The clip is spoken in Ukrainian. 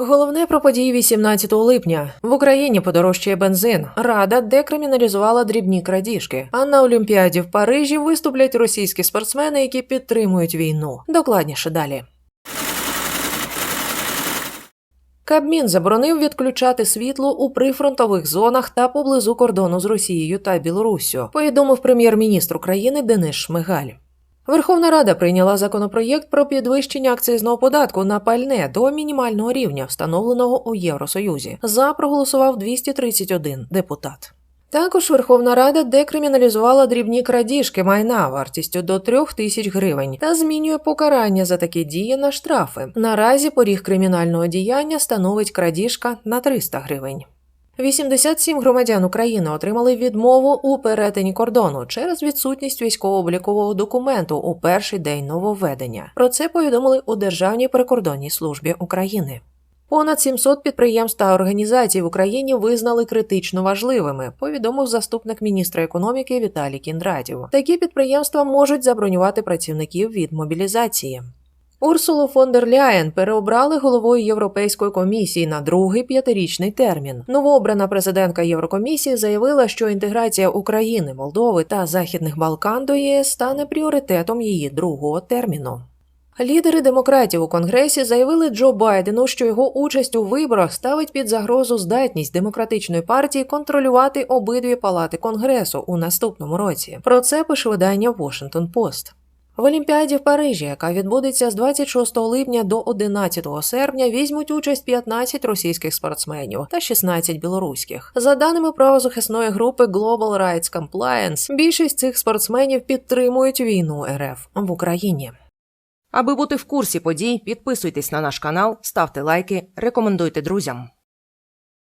Головне про події 18 липня в Україні подорожчає бензин. Рада декриміналізувала дрібні крадіжки. А на Олімпіаді в Парижі виступлять російські спортсмени, які підтримують війну. Докладніше далі. Кабмін заборонив відключати світло у прифронтових зонах та поблизу кордону з Росією та Білоруссю, повідомив прем'єр-міністр України Денис Шмигаль. Верховна Рада прийняла законопроєкт про підвищення акцизного податку на пальне до мінімального рівня, встановленого у Євросоюзі. За проголосував 231 депутат. Також Верховна Рада декриміналізувала дрібні крадіжки майна вартістю до трьох тисяч гривень та змінює покарання за такі дії на штрафи. Наразі поріг кримінального діяння становить крадіжка на 300 гривень. 87 громадян України отримали відмову у перетині кордону через відсутність військово-облікового документу у перший день нововведення. Про це повідомили у Державній прикордонній службі України. Понад 700 підприємств та організацій в Україні визнали критично важливими, повідомив заступник міністра економіки Віталій Кіндратів. Такі підприємства можуть забронювати працівників від мобілізації. Урсулу фон дер Ляєн переобрали головою Європейської комісії на другий п'ятирічний термін. Новообрана президентка Єврокомісії заявила, що інтеграція України, Молдови та Західних Балкан до ЄС стане пріоритетом її другого терміну. Лідери демократів у конгресі заявили Джо Байдену, що його участь у виборах ставить під загрозу здатність демократичної партії контролювати обидві палати конгресу у наступному році. Про це пише видання Washington Post. В Олімпіаді в Парижі, яка відбудеться з 26 липня до 11 серпня, візьмуть участь 15 російських спортсменів та 16 білоруських. За даними правозахисної групи Global Rights Compliance, більшість цих спортсменів підтримують війну РФ в Україні. Аби бути в курсі подій, підписуйтесь на наш канал, ставте лайки, рекомендуйте друзям.